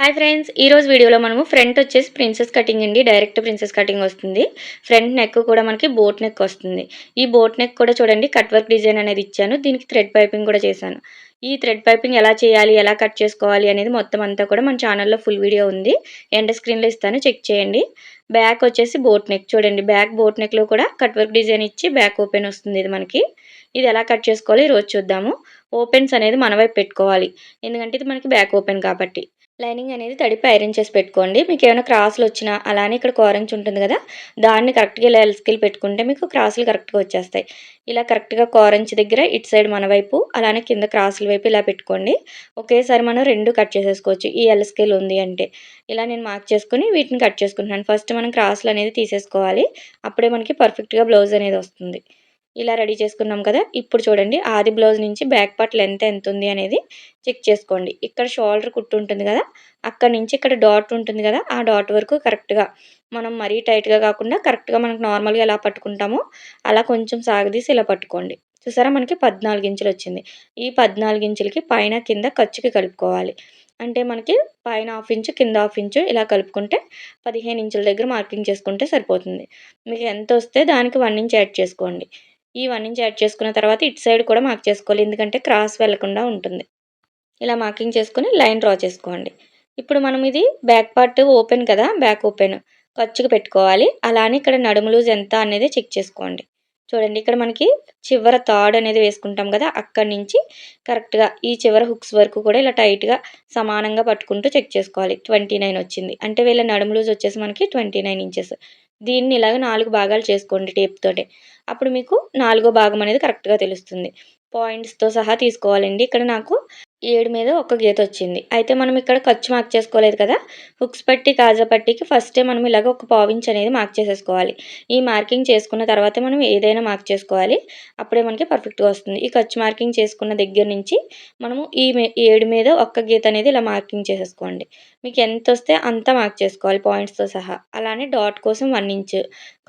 Hi friends ఈరోజు వీడియోలో మనము ఫ్రంట్ వచ్చేసి ప్రిన్సెస్ కటింగ్ అండి. డైరెక్ట్ ప్రిన్సెస్ కటింగ్ వస్తుంది. ఫ్రంట్ నెక్ కూడా మనకి బోట్ నెక్ వస్తుంది. ఈ బోట్ నెక్ కూడా చూడండి కట్ వర్క్ డిజైన్ అనేది ఇచ్చాను. దీనికి థ్రెడ్ పైపింగ్ కూడా చేశాను. ఈ థ్రెడ్ పైపింగ్ ఎలా చేయాలి ఎలా కట్ చేసుకోవాలి అనేది మొత్తం అంతా కూడా మన ఛానల్లో ఫుల్ వీడియో ఉంది. ఎండ స్క్రీన్లో ఇస్తాను చెక్ చేయండి. బ్యాక్ వచ్చేసి బోట్ నెక్ చూడండి. బ్యాక్ బోట్ నెక్లో కూడా కట్ వర్క్ డిజైన్ ఇచ్చి బ్యాక్ ఓపెన్ వస్తుంది ఇది మనకి. ఇది ఎలా కట్ చేసుకోవాలి ఈరోజు చూద్దాము. ఓపెన్స్ అనేది మన వైపు పెట్టుకోవాలి. ఎందుకంటే ఇది మనకి బ్యాక్ ఓపెన్ కాబట్టి. లైనింగ్ అనేది తడిపి ఐరన్ చేసి పెట్టుకోండి. మీకు ఏమైనా క్రాసులు వచ్చినా అలానే ఇక్కడ కోరంచి ఉంటుంది కదా దాన్ని కరెక్ట్గా ఇలా ఎల్స్కిల్ పెట్టుకుంటే మీకు క్రాసులు కరెక్ట్గా వచ్చేస్తాయి. ఇలా కరెక్ట్గా కోరంచి దగ్గర ఇటు సైడ్ మన వైపు అలానే కింద క్రాసుల వైపు ఇలా పెట్టుకోండి. ఒకేసారి మనం రెండు కట్ చేసేసుకోవచ్చు. ఈ ఎల్ స్కేల్ ఉంది అంటే. ఇలా నేను మార్క్ చేసుకుని వీటిని కట్ చేసుకుంటున్నాను. ఫస్ట్ మనం క్రాసులు అనేది తీసేసుకోవాలి. అప్పుడే మనకి పర్ఫెక్ట్గా బ్లౌజ్ అనేది వస్తుంది. ఇలా రెడీ చేసుకున్నాం కదా. ఇప్పుడు చూడండి ఆది బ్లౌజ్ నుంచి బ్యాక్ పార్ట్ లెంత్ ఎంత ఉంది అనేది చెక్ చేసుకోండి. ఇక్కడ షోల్డర్ కుట్టు ఉంటుంది కదా అక్కడ నుంచి ఇక్కడ డాట్ ఉంటుంది కదా ఆ డాట్ వరకు కరెక్ట్గా మనం మరీ టైట్గా కాకుండా కరెక్ట్గా మనకు నార్మల్గా ఎలా పట్టుకుంటామో అలా కొంచెం సాగదీసి ఇలా పట్టుకోండి. చూసారా మనకి పద్నాలుగు ఇంచులు వచ్చింది. ఈ పద్నాలుగు ఇంచులకి పైన కింద ఖర్చుకి కలుపుకోవాలి. అంటే మనకి పైన హాఫ్ ఇంచు కింద హాఫ్ ఇంచు ఇలా కలుపుకుంటే పదిహేను ఇంచుల దగ్గర మార్కింగ్ చేసుకుంటే సరిపోతుంది. మీకు ఎంత వస్తే దానికి వన్ ఇంచ్ యాడ్ చేసుకోండి. ఈ వన్ ఇంచ్ యాడ్ చేసుకున్న తర్వాత ఇటు సైడ్ కూడా మార్క్ చేసుకోవాలి. ఎందుకంటే క్రాస్ వెళ్ళకుండా ఉంటుంది. ఇలా మార్కింగ్ చేసుకుని లైన్ డ్రా చేసుకోండి. ఇప్పుడు మనం ఇది బ్యాక్ పార్ట్ ఓపెన్ కదా బ్యాక్ ఓపెన్ ఖర్చుకు పెట్టుకోవాలి. అలానే ఇక్కడ నడుము లూజ్ ఎంత అనేది చెక్ చేసుకోండి. చూడండి ఇక్కడ మనకి చివర థాడ్ అనేది వేసుకుంటాం కదా అక్కడి నుంచి కరెక్ట్గా ఈ చివర హుక్స్ వరకు కూడా ఇలా టైట్గా సమానంగా పట్టుకుంటూ చెక్ చేసుకోవాలి. ట్వంటీ నైన్ వచ్చింది. అంటే వీళ్ళ నడుము లూజ్ వచ్చేసి మనకి ట్వంటీ నైన్ ఇంచెస్. దీన్ని ఇలాగ నాలుగు భాగాలు చేసుకోండి టేప్తోటే అప్పుడు మీకు నాలుగో భాగం అనేది కరెక్ట్గా తెలుస్తుంది. పాయింట్స్తో సహా తీసుకోవాలండి. ఇక్కడ నాకు ఏడు మీద ఒక గీత వచ్చింది. అయితే మనం ఇక్కడ ఖర్చు మార్క్ చేసుకోలేదు కదా? హుక్స్ పట్టి కాజా పట్టికి ఫస్టే మనం ఇలాగ ఒక పావించ్ అనేది మార్క్ చేసేసుకోవాలి. ఈ మార్కింగ్ చేసుకున్న తర్వాత మనం ఏదైనా మార్క్ చేసుకోవాలి. అప్పుడే మనకి పర్ఫెక్ట్గా వస్తుంది. ఈ ఖర్చు మార్కింగ్ చేసుకున్న దగ్గర నుంచి మనము ఈ ఏడు మీద ఒక్క గీత అనేది ఇలా మార్కింగ్ చేసేసుకోండి. మీకు ఎంత వస్తే అంత మార్క్ చేసుకోవాలి పాయింట్స్తో సహా. అలానే డాట్ కోసం వన్ ఇంచ్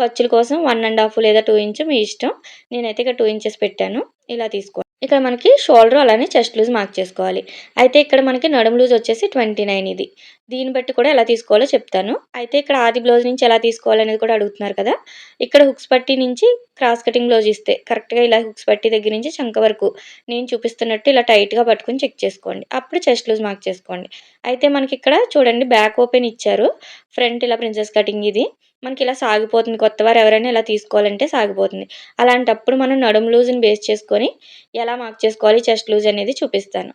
ఖర్చుల కోసం వన్ అండ్ హాఫ్ లేదా టూ ఇంచ్ మీ ఇష్టం. నేనైతే ఇక టూ ఇంచెస్ పెట్టాను. ఇలా తీసుకోవాలి ఇక్కడ మనకి షోల్డర్ అలానే చెస్ట్ లూజ్ మార్క్ చేసుకోవాలి. అయితే ఇక్కడ మనకి నడుము లూజ్ వచ్చేసి ట్వంటీ నైన్ ఇది. దీన్ని బట్టి కూడా ఎలా తీసుకోవాలో చెప్తాను. అయితే ఇక్కడ ఆది బ్లౌజ్ నుంచి ఎలా తీసుకోవాలనేది కూడా అడుగుతున్నారు కదా. ఇక్కడ హుక్స్ పట్టి నుంచి క్రాస్ కటింగ్ బ్లౌజ్ ఇస్తే కరెక్ట్గా ఇలా హుక్స్ పట్టి దగ్గర నుంచి చంక వరకు నేను చూపిస్తున్నట్టు ఇలా టైట్గా పట్టుకుని చెక్ చేసుకోండి. అప్పుడు చెస్ట్ లూజ్ మార్క్ చేసుకోండి. అయితే మనకి ఇక్కడ చూడండి బ్యాక్ ఓపెన్ ఇచ్చారు. ఫ్రంట్ ఇలా ప్రిన్సెస్ కటింగ్ ఇది. మనకి ఇలా సాగిపోతుంది. కొత్త వారు ఎవరైనా ఇలా తీసుకోవాలంటే సాగిపోతుంది. అలాంటప్పుడు మనం నడుము లూజ్ని బేస్ చేసుకొని ఎలా మార్క్ చేసుకోవాలి చెస్ట్ లూజ్ అనేది చూపిస్తాను.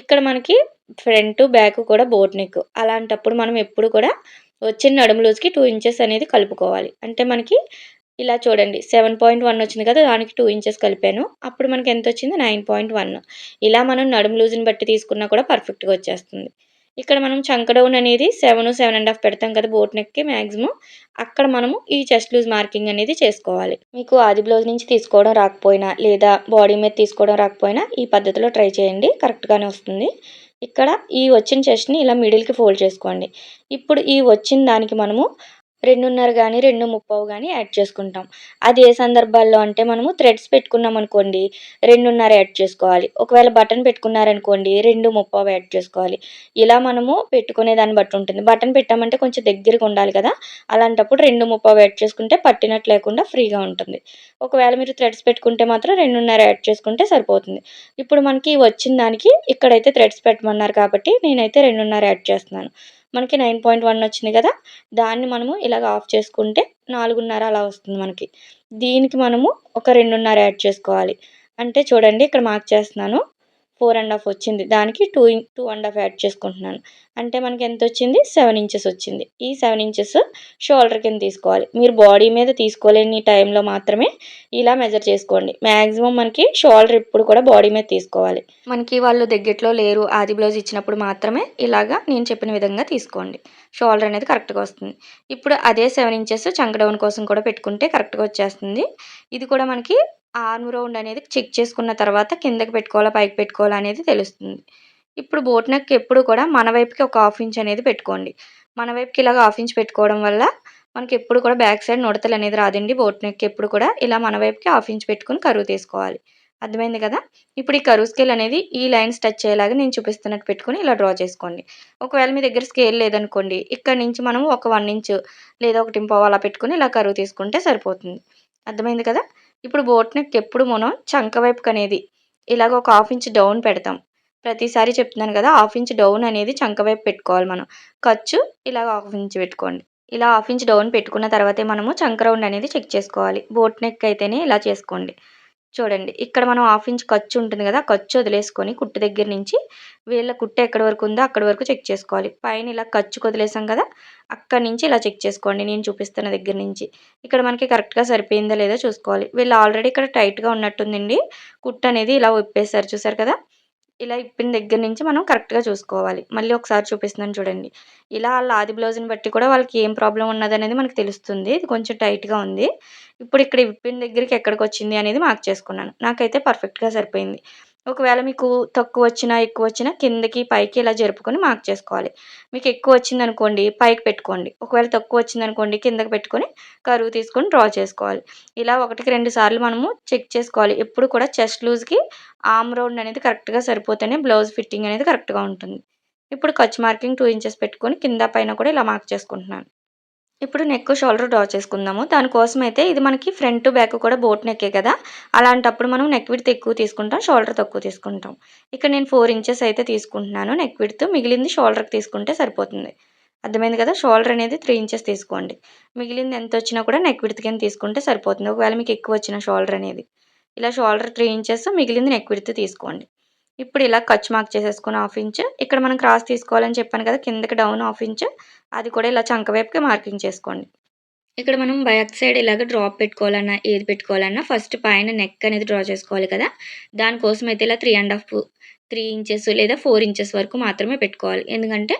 ఇక్కడ మనకి ఫ్రంట్ బ్యాక్ కూడా బోట్ నెక్. అలాంటప్పుడు మనం ఎప్పుడు కూడా వచ్చిన నడుము లూజ్కి టూ ఇంచెస్ అనేది కలుపుకోవాలి. అంటే మనకి ఇలా చూడండి సెవెన్ పాయింట్ వన్ వచ్చింది కదా దానికి టూ ఇంచెస్ కలిపాను. అప్పుడు మనకి ఎంత వచ్చింది? నైన్ పాయింట్ వన్ ఇలా మనం నడుము లూజ్ని బట్టి తీసుకున్నా కూడా పర్ఫెక్ట్గా వచ్చేస్తుంది. ఇక్కడ మనం చంక డౌన్ అనేది సెవెన్ సెవెన్ అండ్ హాఫ్ పెడతాం కదా బోట్ నెక్కి మ్యాక్సిమం అక్కడ మనము ఈ చెస్ట్ లూజ్ మార్కింగ్ అనేది చేసుకోవాలి. మీకు ఆది బ్లౌజ్ నుంచి తీసుకోవడం రాకపోయినా లేదా బాడీ మీద తీసుకోవడం రాకపోయినా ఈ పద్ధతిలో ట్రై చేయండి. కరెక్ట్గానే వస్తుంది. ఇక్కడ ఈ వచ్చిన చెస్ట్ని ఇలా మిడిల్కి ఫోల్డ్ చేసుకోండి. ఇప్పుడు ఈ వచ్చిన దానికి మనము రెండున్నర కానీ రెండు ముప్పావు కానీ యాడ్ చేసుకుంటాం. అది ఏ సందర్భాల్లో అంటే మనము థ్రెడ్స్ పెట్టుకున్నాం అనుకోండి రెండున్నర యాడ్ చేసుకోవాలి. ఒకవేళ బటన్ పెట్టుకున్నారనుకోండి రెండు ముప్పావు యాడ్ చేసుకోవాలి. ఇలా మనము పెట్టుకునే దాన్ని బట్టి ఉంటుంది. బటన్ పెట్టామంటే కొంచెం దగ్గరగా ఉండాలి కదా. అలాంటప్పుడు రెండు ముప్పావు యాడ్ చేసుకుంటే పట్టినట్టు లేకుండా ఫ్రీగా ఉంటుంది. ఒకవేళ మీరు థ్రెడ్స్ పెట్టుకుంటే మాత్రం రెండున్నర యాడ్ చేసుకుంటే సరిపోతుంది. ఇప్పుడు మనకి వచ్చిన దానికి ఇక్కడైతే థ్రెడ్స్ పెట్టమన్నారు కాబట్టి నేనైతే రెండున్నర యాడ్ చేస్తున్నాను. మనకి నైన్ పాయింట్ వన్ వచ్చింది కదా దాన్ని మనము ఇలాగ ఆఫ్ చేసుకుంటే నాలుగున్నర అలా వస్తుంది మనకి. దీనికి మనము ఒక రెండున్నర యాడ్ చేసుకోవాలి. అంటే చూడండి ఇక్కడ మార్క్ చేస్తున్నాను. ఫోర్ అండ్ హాఫ్ వచ్చింది. దానికి two two and half add చేసుకుంటున్నాను. అంటే మనకి ఎంత వచ్చింది? సెవెన్ ఇంచెస్ వచ్చింది. ఈ సెవెన్ ఇంచెస్ షోల్డర్ కింద తీసుకోవాలి. మీరు బాడీ మీద తీసుకోలేని టైంలో మాత్రమే ఇలా మెజర్ చేసుకోండి. మ్యాక్సిమం మనకి షోల్డర్ ఇప్పుడు కూడా బాడీ మీద తీసుకోవాలి. మనకి వాళ్ళు దగ్గరలో లేరు ఆది బ్లౌజ్ ఇచ్చినప్పుడు మాత్రమే ఇలాగా నేను చెప్పిన విధంగా తీసుకోండి. షోల్డర్ అనేది కరెక్ట్గా వస్తుంది. ఇప్పుడు అదే సెవెన్ ఇంచెస్ చంక డౌన్ కోసం కూడా పెట్టుకుంటే కరెక్ట్గా వచ్చేస్తుంది. ఇది కూడా మనకి ఆర్మ్ రౌండ్ అనేది చెక్ చేసుకున్న తర్వాత కిందకి పెట్టుకోవాలా పైకి పెట్టుకోవాలా అనేది తెలుస్తుంది. ఇప్పుడు బోట్ నెక్ ఎప్పుడు కూడా మన వైపుకి ఒక హాఫ్ ఇంచ్ అనేది పెట్టుకోండి. మన వైపుకి ఇలాగ హాఫ్ ఇంచ్ పెట్టుకోవడం వల్ల మనకి ఎప్పుడు కూడా బ్యాక్ సైడ్ నుడతలు అనేది రాదండి బోట్ నెక్ ఎప్పుడు కూడా. ఇలా మన వైపుకి హాఫ్ ఇంచ్ పెట్టుకుని కరువు తీసుకోవాలి. అర్థమైంది కదా? ఇప్పుడు ఈ కరువు స్కేల్ అనేది ఈ లైన్స్ టచ్ అయ్యేలాగా నేను చూపిస్తున్నట్టు పెట్టుకొని ఇలా డ్రా చేసుకోండి. ఒకవేళ మీ దగ్గర స్కేల్ లేదనుకోండి ఇక్కడ నుంచి మనం ఒక వన్ ఇంచ్ లేదా ఒకటి ఇంపావు అలా పెట్టుకొని ఇలా కరువు తీసుకుంటే సరిపోతుంది. అర్థమైంది కదా? ఇప్పుడు బోట్ నెక్ ఎప్పుడు మనం చంక వైపుకి అనేది ఇలాగ ఒక హాఫ్ ఇంచ్ డౌన్ పెడతాం. ప్రతిసారి చెప్తున్నాను కదా హాఫ్ ఇంచ్ డౌన్ అనేది చంక వైపు పెట్టుకోవాలి మనం. ఖర్చు ఇలాగ హాఫ్ ఇంచ్ పెట్టుకోండి. ఇలా హాఫ్ ఇంచ్ డౌన్ పెట్టుకున్న తర్వాతే మనము చంక రౌండ్ అనేది చెక్ చేసుకోవాలి. బోట్ నెక్ అయితేనే ఇలా చేసుకోండి. చూడండి ఇక్కడ మనం హాఫ్ ఇంచ్ ఖర్చు ఉంటుంది కదా ఖర్చు వదిలేసుకొని కుట్టు దగ్గర నుంచి వీళ్ళ కుట్ట ఎక్కడి వరకు ఉందో అక్కడి వరకు చెక్ చేసుకోవాలి. పైన ఇలా ఖర్చు వదిలేసాం కదా అక్కడి నుంచి ఇలా చెక్ చేసుకోండి నేను చూపిస్తున్న దగ్గర నుంచి. ఇక్కడ మనకి కరెక్ట్గా సరిపోయిందో లేదో చూసుకోవాలి. వీళ్ళు ఆల్రెడీ ఇక్కడ టైట్గా ఉన్నట్టుందండి కుట్టు అనేది ఇలా విప్పేశారు చూసారు కదా ఇలా ఇప్పిన దగ్గర నుంచి మనం కరెక్ట్గా చూసుకోవాలి. మళ్ళీ ఒకసారి చూపిస్తున్నాను చూడండి ఇలా వాళ్ళ ఆది బ్లౌజ్ని బట్టి కూడా వాళ్ళకి ఏం ప్రాబ్లం ఉన్నది అనేది మనకు తెలుస్తుంది ఇది కొంచెం టైట్గా ఉంది. ఇప్పుడు ఇక్కడ విప్పిన దగ్గరికి ఎక్కడికి వచ్చింది అనేది మార్క్ చేసుకున్నాను. నాకైతే పర్ఫెక్ట్గా సరిపోయింది. ఒకవేళ మీకు తక్కువ వచ్చినా ఎక్కువ వచ్చినా కిందకి పైకి ఇలా జరుపుకొని మార్క్ చేసుకోవాలి. మీకు ఎక్కువ వచ్చిందనుకోండి పైకి పెట్టుకోండి. ఒకవేళ తక్కువ వచ్చిందనుకోండి కిందకి పెట్టుకొని కరువు తీసుకొని డ్రా చేసుకోవాలి. ఇలా ఒకటికి రెండు సార్లు మనము చెక్ చేసుకోవాలి. ఎప్పుడు కూడా చెస్ట్ లూజ్కి ఆమ్ రౌండ్ అనేది కరెక్ట్గా సరిపోతేనే బ్లౌజ్ ఫిట్టింగ్ అనేది కరెక్ట్గా ఉంటుంది. ఇప్పుడు ఖర్చు మార్కింగ్ టూ ఇంచెస్ పెట్టుకొని కింద పైన కూడా ఇలా మార్క్ చేసుకుంటున్నాను. ఇప్పుడు నెక్ షోల్డర్ డ్రా చేసుకుందాము. దానికోసం అయితే ఇది మనకి ఫ్రంట్ బ్యాక్ కూడా బోట్ నెక్కే కదా. అలాంటప్పుడు మనం నెక్ విడ్త్ ఎక్కువ తీసుకుంటాం షోల్డర్ తక్కువ తీసుకుంటాం. ఇక్కడ నేను ఫోర్ ఇంచెస్ అయితే తీసుకుంటున్నాను. నెక్ విడ్త్ మిగిలింది షోల్డర్కి తీసుకుంటే సరిపోతుంది. అర్థమైంది కదా? షోల్డర్ అనేది త్రీ ఇంచెస్ తీసుకోండి. మిగిలింది ఎంత వచ్చినా కూడా నెక్ విడ్త్ కింద తీసుకుంటే సరిపోతుంది. ఒకవేళ మీకు ఎక్కువ వచ్చిన షోల్డర్ అనేది. ఇలా షోల్డర్ త్రీ ఇంచెస్ మిగిలింది నెక్ విడ్త్ తీసుకోండి. ఇప్పుడు ఇలా ఖర్చు మార్క్ చేసేసుకుని హాఫ్ ఇంచ్. ఇక్కడ మనం క్రాస్ తీసుకోవాలని చెప్పాను కదా కిందకి డౌన్ హాఫ్ ఇంచ్. అది కూడా ఇలా చంక వైపుకి మార్కింగ్ చేసుకోండి. ఇక్కడ మనం బ్యాక్ సైడ్ ఇలాగ డ్రాప్ పెట్టుకోవాలన్నా ఏది పెట్టుకోవాలన్నా ఫస్ట్ పైన నెక్ అనేది డ్రా చేసుకోవాలి కదా. దానికోసం అయితే ఇలా three and half three inches లేదా ఫోర్ ఇంచెస్ వరకు మాత్రమే పెట్టుకోవాలి. ఎందుకంటే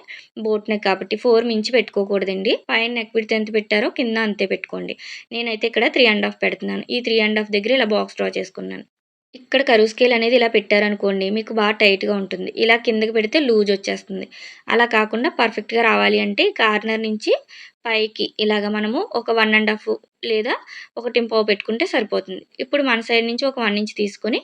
బోట్ నెక్ కాబట్టి ఫోర్ మించి పెట్టుకోకూడదండి. పైన నెక్ విడితే ఎంత పెట్టారో కింద అంతే పెట్టుకోండి. నేనైతే ఇక్కడ త్రీ అండ్ హాఫ్ పెడుతున్నాను. ఈ త్రీ అండ్ హాఫ్ దగ్గర ఇలా బాక్స్ డ్రా చేసుకున్నాను. ఇక్కడ కరువు స్కేల్ అనేది ఇలా పెట్టారనుకోండి మీకు బాగా టైట్గా ఉంటుంది. ఇలా కిందకి పెడితే లూజ్ వచ్చేస్తుంది. అలా కాకుండా పర్ఫెక్ట్గా రావాలి అంటే కార్నర్ నుంచి పైకి ఇలాగ మనము ఒక వన్ అండ్ హాఫ్ లేదా ఒక టింపావు పెట్టుకుంటే సరిపోతుంది. ఇప్పుడు మన సైడ్ నుంచి ఒక వన్ ఇంచ్ తీసుకొని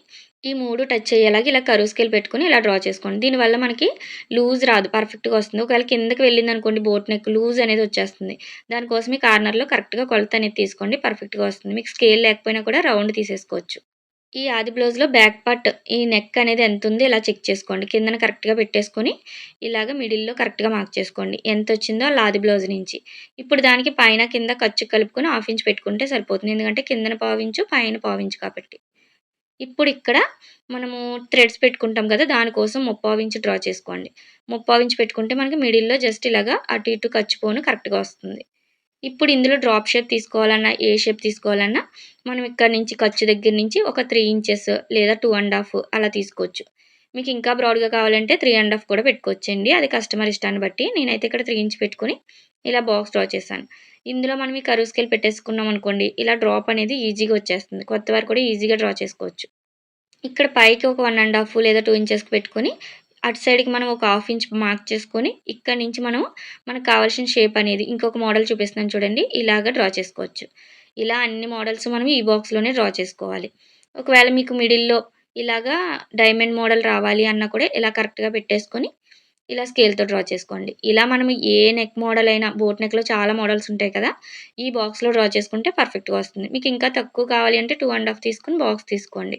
ఈ మూడు టచ్ అయ్యేలాగా ఇలా కరువు స్కేల్ పెట్టుకుని ఇలా డ్రా చేసుకోండి. దీనివల్ల మనకి లూజ్ రాదు పర్ఫెక్ట్గా వస్తుంది. ఒకవేళ కిందకి వెళ్ళింది అనుకోండి బోట్ నెక్ లూజ్ అనేది వచ్చేస్తుంది. దానికోసం ఈ కార్నర్లో కరెక్ట్గా కొలత అనేది తీసుకోండి పర్ఫెక్ట్గా వస్తుంది. మీకు స్కేల్ లేకపోయినా కూడా రౌండ్ తీసేసుకోవచ్చు. ఈ ఆది బ్లౌజ్లో బ్యాక్ పార్ట్ ఈ నెక్ అనేది ఎంత ఉంది ఇలా చెక్ చేసుకోండి. కిందన కరెక్ట్గా పెట్టేసుకొని ఇలాగ మిడిల్లో కరెక్ట్గా మార్క్ చేసుకోండి. ఎంత వచ్చిందో అలా ఆది బ్లౌజ్ నుంచి. ఇప్పుడు దానికి పైన కింద ఖర్చు కలుపుకొని హాఫ్ ఇంచ్ పెట్టుకుంటే సరిపోతుంది. ఎందుకంటే కిందన పావించు పైన పావించు కాబట్టి. ఇప్పుడు ఇక్కడ మనము థ్రెడ్స్ పెట్టుకుంటాం కదా దానికోసం ముప్పావు ఇంచు డ్రా చేసుకోండి. ముప్పావు ఇంచు పెట్టుకుంటే మనకి మిడిల్లో జస్ట్ ఇలాగా అటు ఇటు ఖర్చు పోను కరెక్ట్గా వస్తుంది. ఇప్పుడు ఇందులో డ్రాప్ షేప్ తీసుకోవాలన్నా ఏ షేప్ తీసుకోవాలన్నా మనం ఇక్కడ నుంచి ఖర్చు దగ్గర నుంచి ఒక త్రీ ఇంచెస్ లేదా టూ అండ్ హాఫ్ అలా తీసుకోవచ్చు. మీకు ఇంకా బ్రాడ్గా కావాలంటే త్రీ అండ్ హాఫ్ కూడా పెట్టుకోవచ్చండి. అది కస్టమర్ ఇష్టాన్ని బట్టి నేనైతే ఇక్కడ త్రీ ఇంచ్ పెట్టుకుని ఇలా బాక్స్ డ్రా చేశాను. ఇందులో మనం ఈ కరువు స్కేల్ పెట్టేసుకున్నాం అనుకోండి ఇలా డ్రాప్ అనేది ఈజీగా వచ్చేస్తుంది. కొత్త వారు కూడా ఈజీగా డ్రా చేసుకోవచ్చు. ఇక్కడ పైకి ఒక వన్ అండ్ హాఫ్ లేదా టూ ఇంచెస్కి పెట్టుకొని అటు సైడ్కి మనం ఒక హాఫ్ ఇంచ్ మార్క్ చేసుకొని ఇక్కడ నుంచి మనం మనకు కావాల్సిన షేప్ అనేది ఇంకొక మోడల్ చూపిస్తున్నాను చూడండి. ఇలాగ డ్రా చేసుకోవచ్చు. ఇలా అన్ని మోడల్స్ మనం ఈ బాక్స్లోనే డ్రా చేసుకోవాలి. ఒకవేళ మీకు మిడిల్లో ఇలాగా డైమండ్ మోడల్ రావాలి అన్నా కూడా ఇలా కరెక్ట్గా పెట్టేసుకొని ఇలా స్కేల్తో డ్రా చేసుకోండి. ఇలా మనం ఏ నెక్ మోడల్ అయినా బోట్ నెక్లో చాలా మోడల్స్ ఉంటాయి కదా ఈ బాక్స్లో డ్రా చేసుకుంటే పర్ఫెక్ట్గా వస్తుంది. మీకు ఇంకా తక్కువ కావాలి అంటే టూ అండ్ హాఫ్ తీసుకుని బాక్స్ తీసుకోండి.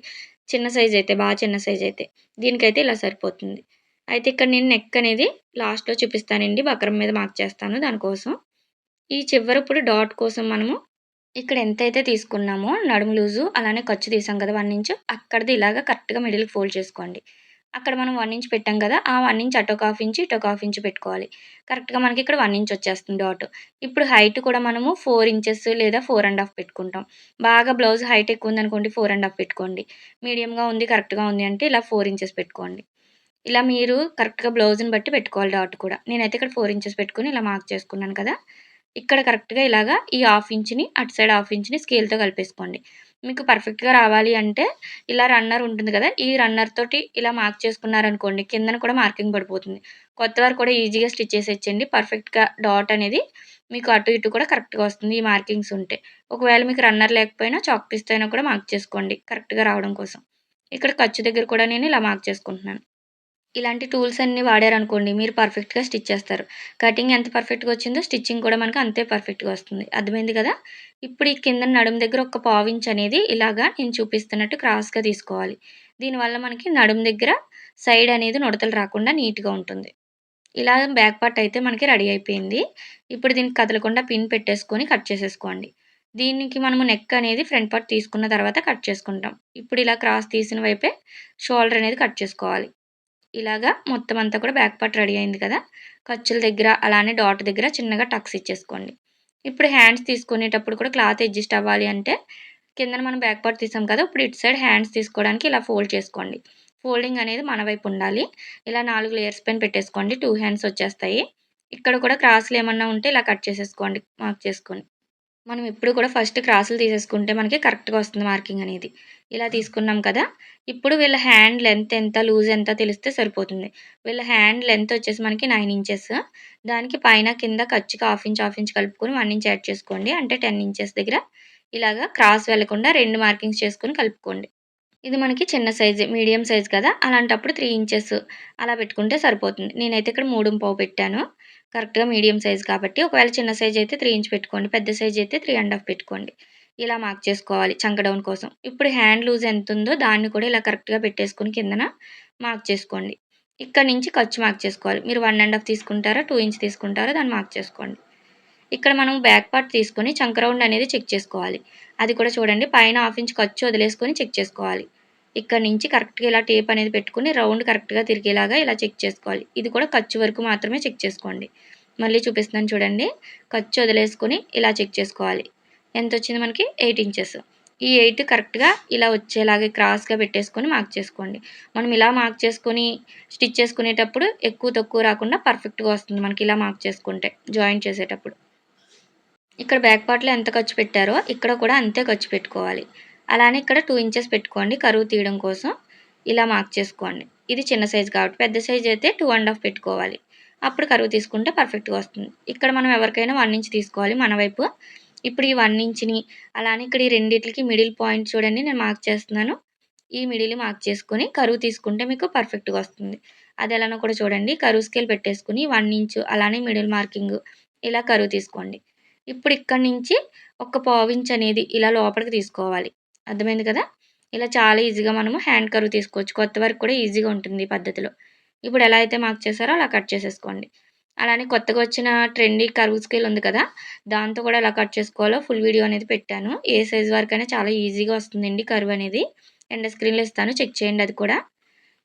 చిన్న సైజ్ అయితే బాగా చిన్న సైజ్ అయితే. దీనికైతే ఇలా సరిపోతుంది. అయితే ఇక్కడ నేను నెక్ అనేది లాస్ట్లో చూపిస్తానండి. బక్రం మీద మార్క్ చేస్తాను దానికోసం. ఈ చివరిప్పుడు డాట్ కోసం మనము ఇక్కడ ఎంతైతే తీసుకున్నామో నడుము లూజు అలానే ఖర్చు తీసాం కదా వన్ ఇంచ్ అక్కడిది ఇలాగ కరెక్ట్గా మిడిల్కి ఫోల్డ్ చేసుకోండి. అక్కడ మనం వన్ ఇంచ్ పెట్టాం కదా ఆ వన్ ఇంచ్ అటో హాఫ్ ఇంచ్ ఇటో హాఫ్ ఇంచ్ పెట్టుకోవాలి. కరెక్ట్గా మనకి ఇక్కడ వన్ ఇంచ్ వచ్చేస్తుంది డాట్ ఇప్పుడు హైట్ కూడా మనము ఫోర్ ఇంచెస్ లేదా ఫోర్ అండ్ హాఫ్ పెట్టుకుంటాం. బాగా బ్లౌజ్ హైట్ ఎక్కువ ఉందనుకోండి ఫోర్ అండ్ హాఫ్ పెట్టుకోండి. మీడియంగా ఉంది కరెక్ట్గా ఉంది అంటే ఇలా ఫోర్ ఇంచెస్ పెట్టుకోండి. ఇలా మీరు కరెక్ట్గా బ్లౌజ్ని బట్టి పెట్టుకోవాలి డాట్ కూడా. నేనైతే ఇక్కడ ఫోర్ ఇంచెస్ పెట్టుకుని ఇలా మార్క్ చేసుకున్నాను కదా. ఇక్కడ కరెక్ట్గా ఇలాగా ఈ హాఫ్ ఇంచ్ని అటు సైడ్ హాఫ్ ఇంచ్ని స్కేల్తో కలిపేసుకోండి. మీకు పర్ఫెక్ట్గా రావాలి అంటే ఇలా రన్నర్ ఉంటుంది కదా ఈ రన్నర్ తోటి ఇలా మార్క్ చేసుకున్నారనుకోండి కిందన కూడా మార్కింగ్ పడిపోతుంది. కొత్త వారు కూడా ఈజీగా స్టిచ్ చేసేచ్చండి పర్ఫెక్ట్గా డాట్ అనేది మీకు అటు ఇటు కూడా కరెక్ట్గా వస్తుంది ఈ మార్కింగ్స్ ఉంటే. ఒకవేళ మీకు రన్నర్ లేకపోయినా చాక్ పీస్తో అయినా కూడా మార్క్ చేసుకోండి కరెక్ట్గా రావడం కోసం. ఇక్కడ ఖర్చు దగ్గర కూడా నేను ఇలా మార్క్ చేసుకుంటున్నాను. ఇలాంటి టూల్స్ అన్నీ వాడారనుకోండి మీరు పర్ఫెక్ట్గా స్టిచ్ చేస్తారు. కటింగ్ ఎంత పర్ఫెక్ట్గా వచ్చిందో స్టిచ్చింగ్ కూడా మనకు అంతే పర్ఫెక్ట్గా వస్తుంది. అర్థమైంది కదా? ఇప్పుడు ఈ కింద నడుము దగ్గర ఒక పావించ్ అనేది ఇలాగా నేను చూపిస్తున్నట్టు క్రాస్గా తీసుకోవాలి. దీనివల్ల మనకి నడుము దగ్గర సైడ్ అనేది నుడతలు రాకుండా నీట్గా ఉంటుంది. ఇలా బ్యాక్ పార్ట్ అయితే మనకి రెడీ అయిపోయింది. ఇప్పుడు దీనికి కదలకుండా పిన్ పెట్టేసుకొని కట్ చేసేసుకోండి. దీనికి మనము నెక్ అనేది ఫ్రంట్ పార్ట్ తీసుకున్న తర్వాత కట్ చేసుకుంటాం. ఇప్పుడు ఇలా క్రాస్ తీసిన వైపే షోల్డర్ అనేది కట్ చేసుకోవాలి. ఇలాగా మొత్తం అంతా కూడా బ్యాక్ పార్ట్ రెడీ అయింది కదా. ఖర్చుల దగ్గర అలానే డాట్ దగ్గర చిన్నగా టక్స్ ఇచ్చేసుకోండి. ఇప్పుడు హ్యాండ్స్ తీసుకునేటప్పుడు కూడా క్లాత్ అడ్జస్ట్ అవ్వాలి అంటే కింద మనం బ్యాక్ పార్ట్ తీసాం కదా ఇప్పుడు ఇటు సైడ్ హ్యాండ్స్ తీసుకోవడానికి ఇలా ఫోల్డ్ చేసుకోండి. ఫోల్డింగ్ అనేది మన వైపు ఉండాలి. ఇలా నాలుగు లేయర్స్ పైన పెట్టేసుకోండి. టూ హ్యాండ్స్ వచ్చేస్తాయి. ఇక్కడ కూడా క్రాసులు ఏమన్నా ఉంటే ఇలా కట్ చేసేసుకోండి మార్క్ చేసుకొని. మనం ఎప్పుడు కూడా ఫస్ట్ క్రాసులు తీసేసుకుంటే మనకి కరెక్ట్గా వస్తుంది మార్కింగ్ అనేది. ఇలా తీసుకున్నాం కదా. ఇప్పుడు వీళ్ళ హ్యాండ్ లెంత్ ఎంత లూజ్ ఎంత తెలిస్తే సరిపోతుంది. వీళ్ళ హ్యాండ్ లెంత్ వచ్చేసి మనకి నైన్ ఇంచెస్ దానికి పైన కింద ఖర్చుకి హాఫ్ ఇంచ్ హాఫ్ ఇంచ్ కలుపుకొని వన్ ఇంచ్ యాడ్ చేసుకోండి. అంటే టెన్ ఇంచెస్ దగ్గర ఇలాగా క్రాస్ వెళ్ళకుండా రెండు మార్కింగ్స్ చేసుకొని కలుపుకోండి. ఇది మనకి చిన్న సైజు మీడియం సైజు కదా. అలాంటప్పుడు త్రీ ఇంచెస్ అలా పెట్టుకుంటే సరిపోతుంది. నేనైతే ఇక్కడ మూడు పావు పెట్టాను. కరెక్ట్గా మీడియం సైజు కాబట్టి ఒకవేళ చిన్న సైజ్ అయితే త్రీ ఇంచ్ పెట్టుకోండి. పెద్ద సైజ్ అయితే త్రీ అండ్ హాఫ్ పెట్టుకోండి. ఇలా మార్క్ చేసుకోవాలి చంక డౌన్ కోసం. ఇప్పుడు హ్యాండ్ లూజ్ ఎంత ఉందో దాన్ని కూడా ఇలా కరెక్ట్గా పెట్టేసుకుని కిందన మార్క్ చేసుకోండి. ఇక్కడ నుంచి ఖర్చు మార్క్ చేసుకోవాలి. మీరు వన్ అండ్ హాఫ్ తీసుకుంటారా టూ ఇంచ్ తీసుకుంటారా దాన్ని మార్క్ చేసుకోండి. ఇక్కడ మనం బ్యాక్ పార్ట్ తీసుకొని చంక రౌండ్ అనేది చెక్ చేసుకోవాలి. అది కూడా చూడండి పైన హాఫ్ ఇంచ్ ఖర్చు వదిలేసుకొని చెక్ చేసుకోవాలి. ఇక్కడ నుంచి కరెక్ట్గా ఇలా టేప్ అనేది పెట్టుకుని రౌండ్ కరెక్ట్గా తిరిగేలాగా ఇలా చెక్ చేసుకోవాలి. ఇది కూడా ఖర్చు వరకు మాత్రమే చెక్ చేసుకోండి. మళ్ళీ చూపిస్తున్నాను చూడండి ఖర్చు వదిలేసుకొని ఇలా చెక్ చేసుకోవాలి. ఎంత వచ్చింది మనకి? Eight inches. ఈ ఎయిట్ కరెక్ట్గా ఇలా వచ్చేలాగే క్రాస్గా పెట్టేసుకొని మార్క్ చేసుకోండి. మనం ఇలా మార్క్ చేసుకొని స్టిచ్ చేసుకునేటప్పుడు ఎక్కువ తక్కువ రాకుండా పర్ఫెక్ట్గా వస్తుంది మనకి ఇలా మార్క్ చేసుకుంటే జాయింట్ చేసేటప్పుడు. ఇక్కడ బ్యాక్ పార్ట్లో ఎంత ఖర్చు పెట్టారో ఇక్కడ కూడా అంతే ఖర్చు పెట్టుకోవాలి. అలానే ఇక్కడ టూ ఇంచెస్ పెట్టుకోండి కరువు తీయడం కోసం ఇలా మార్క్ చేసుకోండి. ఇది చిన్న సైజ్ కాబట్టి పెద్ద సైజ్ అయితే టూ అండ్ హాఫ్ పెట్టుకోవాలి. అప్పుడు కరువు తీసుకుంటే పర్ఫెక్ట్గా వస్తుంది. ఇక్కడ మనం ఎవరికైనా వన్ ఇంచ్ తీసుకోవాలి మన వైపు. ఇప్పుడు ఈ వన్ ఇంచ్ని అలానే ఇక్కడ ఈ రెండింటికి మిడిల్ పాయింట్ చూడండి నేను మార్క్ చేస్తున్నాను. ఈ మిడిల్ మార్క్ చేసుకుని కరువు తీసుకుంటే మీకు పర్ఫెక్ట్గా వస్తుంది. అది ఎలానో కూడా చూడండి కరువు స్కేల్ పెట్టేసుకుని వన్ ఇంచు అలానే మిడిల్ మార్కింగ్ ఇలా కరువు తీసుకోండి. ఇప్పుడు ఇక్కడ నుంచి ఒక పావించ్ అనేది ఇలా లోపలికి తీసుకోవాలి. అర్థమైంది కదా? ఇలా చాలా ఈజీగా మనము హ్యాండ్ కరువు తీసుకోవచ్చు. కొత్త వరకు కూడా ఈజీగా ఉంటుంది ఈ పద్ధతిలో. ఇప్పుడు ఎలా అయితే మార్క్ చేశారో అలా కట్ చేసేసుకోండి. అలానే కొత్తగా వచ్చిన ట్రెండీ కరువు స్కేల్ ఉంది కదా దాంతో కూడా ఎలా కట్ చేసుకోవాలో ఫుల్ వీడియో అనేది పెట్టాను. ఏ సైజ్ వరకైనా చాలా ఈజీగా వస్తుందండి కరువు అనేది. ఎండ స్క్రీన్లో ఇస్తాను చెక్ చేయండి అది కూడా.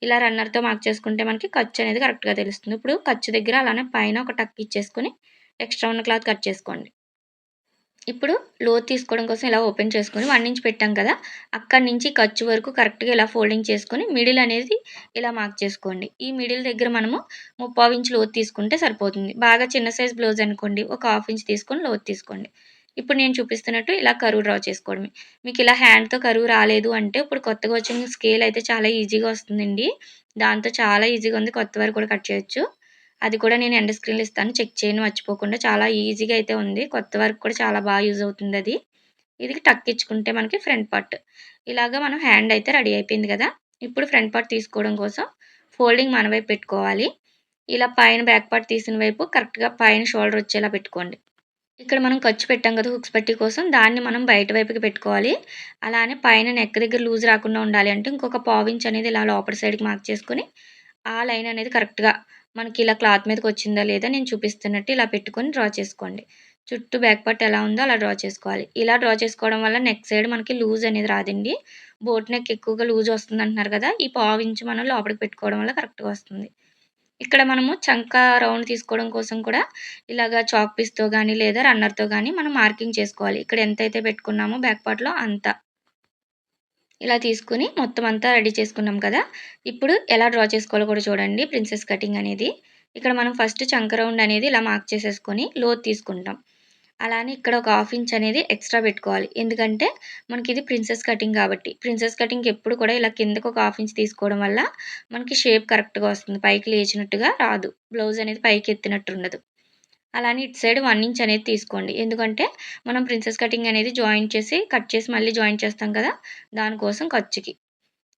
ఇలా రన్నర్తో మార్క్ చేసుకుంటే మనకి ఖర్చు అనేది కరెక్ట్గా తెలుస్తుంది. ఇప్పుడు ఖర్చు దగ్గర అలానే పైన ఒక టక్ ఇచ్చేసుకొని ఎక్స్ట్రా ఉన్న క్లాత్ కట్ చేసుకోండి. ఇప్పుడు లో తీసుకోవడం కోసం ఇలా ఓపెన్ చేసుకొని వన్ ఇంచ్ పెట్టాం కదా అక్కడి నుంచి ఖర్చు వరకు కరెక్ట్గా ఇలా ఫోల్డింగ్ చేసుకొని మిడిల్ అనేది ఇలా మార్క్ చేసుకోండి. ఈ మిడిల్ దగ్గర మనము ముప్పావు ఇంచ్ లోతు తీసుకుంటే సరిపోతుంది. బాగా చిన్న సైజ్ బ్లౌజ్ అనుకోండి ఒక హాఫ్ ఇంచ్ తీసుకొని లోతు తీసుకోండి. ఇప్పుడు నేను చూపిస్తున్నట్టు ఇలా కరువు డ్రా చేసుకోవడమే. మీకు ఇలా హ్యాండ్తో కరువు రాలేదు అంటే ఇప్పుడు కొత్తగా వచ్చిన స్కేల్ అయితే చాలా ఈజీగా వస్తుందండి. దాంతో చాలా ఈజీగా ఉంది. కొత్త వరకు కూడా కట్ చేయొచ్చు. అది కూడా నేను ఎండ్ స్క్రీన్లు ఇస్తాను. చెక్ చేయను మర్చిపోకుండా. చాలా ఈజీగా అయితే ఉంది. కొత్త వర్క్ కూడా చాలా బాగా యూజ్ అవుతుంది అది. ఇది టక్ ఇచ్చుకుంటే మనకి ఫ్రంట్ పార్ట్. ఇలాగా మనం హ్యాండ్ అయితే రెడీ అయిపోయింది కదా. ఇప్పుడు ఫ్రంట్ పార్ట్ తీసుకోవడం కోసం ఫోల్డింగ్ మన వైపు పెట్టుకోవాలి. ఇలా పైన బ్యాక్ పార్ట్ తీసిన వైపు కరెక్ట్గా పైన షోల్డర్ వచ్చేలా పెట్టుకోండి. ఇక్కడ మనం ఖర్చు పెట్టాం కదా హుక్స్ పట్టి కోసం. దాన్ని మనం బయట వైపుకి పెట్టుకోవాలి. అలానే పైన నెక్ దగ్గర లూజ్ రాకుండా ఉండాలి అంటే ఇంకొక పావించ్ అనేది ఇలా లోపల సైడ్కి మార్క్ చేసుకుని ఆ లైన్ అనేది కరెక్ట్గా మనకి ఇలా క్లాత్ మీదకి వచ్చిందా లేదా నేను చూపిస్తున్నట్టు ఇలా పెట్టుకొని డ్రా చేసుకోండి. చుట్టూ బ్యాక్ పార్ట్ ఎలా ఉందో అలా డ్రా చేసుకోవాలి. ఇలా డ్రా చేసుకోవడం వల్ల నెక్ సైడ్ మనకి లూజ్ అనేది రాదండి. బోట్ నెక్ ఎక్కువగా లూజ్ వస్తుంది అంటున్నారు కదా ఈ పావు ఇంచు మనం లోపలికి పెట్టుకోవడం వల్ల కరెక్ట్గా వస్తుంది. ఇక్కడ మనము చంక రౌండ్ తీసుకోవడం కోసం కూడా ఇలాగా చాక్ పీస్తో కానీ లేదా రన్నర్తో కానీ మనం మార్కింగ్ చేసుకోవాలి. ఇక్కడ ఎంతైతే పెట్టుకున్నామో బ్యాక్ పార్ట్లో అంత. ఇలా తీసుకుని మొత్తం అంతా రెడీ చేసుకున్నాం కదా. ఇప్పుడు ఎలా డ్రా చేసుకోవాలో కూడా చూడండి ప్రిన్సెస్ కటింగ్ అనేది. ఇక్కడ మనం ఫస్ట్ చంక రౌండ్ అనేది ఇలా మార్క్ చేసేసుకొని లోత్ తీసుకుంటాం. అలానే ఇక్కడ ఒక హాఫ్ ఇంచ్ అనేది ఎక్స్ట్రా పెట్టుకోవాలి. ఎందుకంటే మనకి ఇది ప్రిన్సెస్ కటింగ్ కాబట్టి. ప్రిన్సెస్ కటింగ్ ఎప్పుడు కూడా ఇలా కిందకు ఒక హాఫ్ ఇంచ్ తీసుకోవడం వల్ల మనకి షేప్ కరెక్ట్గా వస్తుంది. పైకి లేచినట్టుగా రాదు. బ్లౌజ్ అనేది పైకి ఎత్తినట్టు ఉండదు. అలానే ఇటు సైడ్ వన్ ఇంచ్ అనేది తీసుకోండి. ఎందుకంటే మనం ప్రిన్సెస్ కటింగ్ అనేది జాయింట్ చేసి కట్ చేసి మళ్ళీ జాయింట్ చేస్తాం కదా దానికోసం ఖర్చుకి.